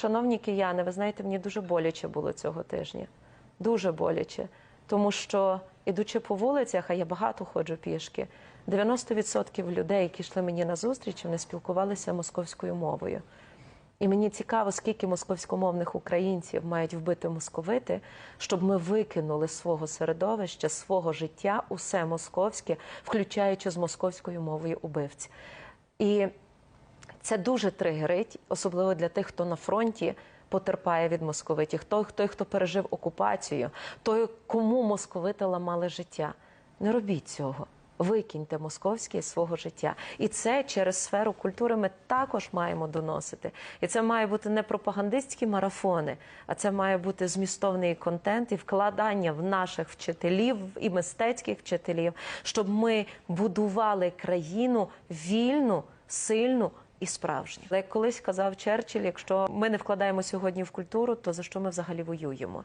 Шановні кияни, ви знаєте, мені дуже боляче було цього тижня. Дуже боляче. Тому що, ідучи по вулицях, а я багато ходжу пішки, 90% людей, які йшли мені на зустріч, вони спілкувалися московською мовою. І мені цікаво, скільки московськомовних українців мають вбити московити, щоб ми викинули свого середовища, свого життя усе московське, включаючи з московською мовою убивць. І це дуже тригерить, особливо для тих, хто на фронті потерпає від московитів, той, той, хто пережив окупацію, той, кому московити ламали життя. Не робіть цього. Викиньте московське з свого життя, і це через сферу культури ми також маємо доносити. І це має бути не пропагандистські марафони, а це має бути змістовний контент і вкладання в наших вчителів і мистецьких вчителів, щоб ми будували країну вільну, сильну і справжню. Як колись казав Черчилль, якщо ми не вкладаємо сьогодні в культуру, то за що ми взагалі воюємо?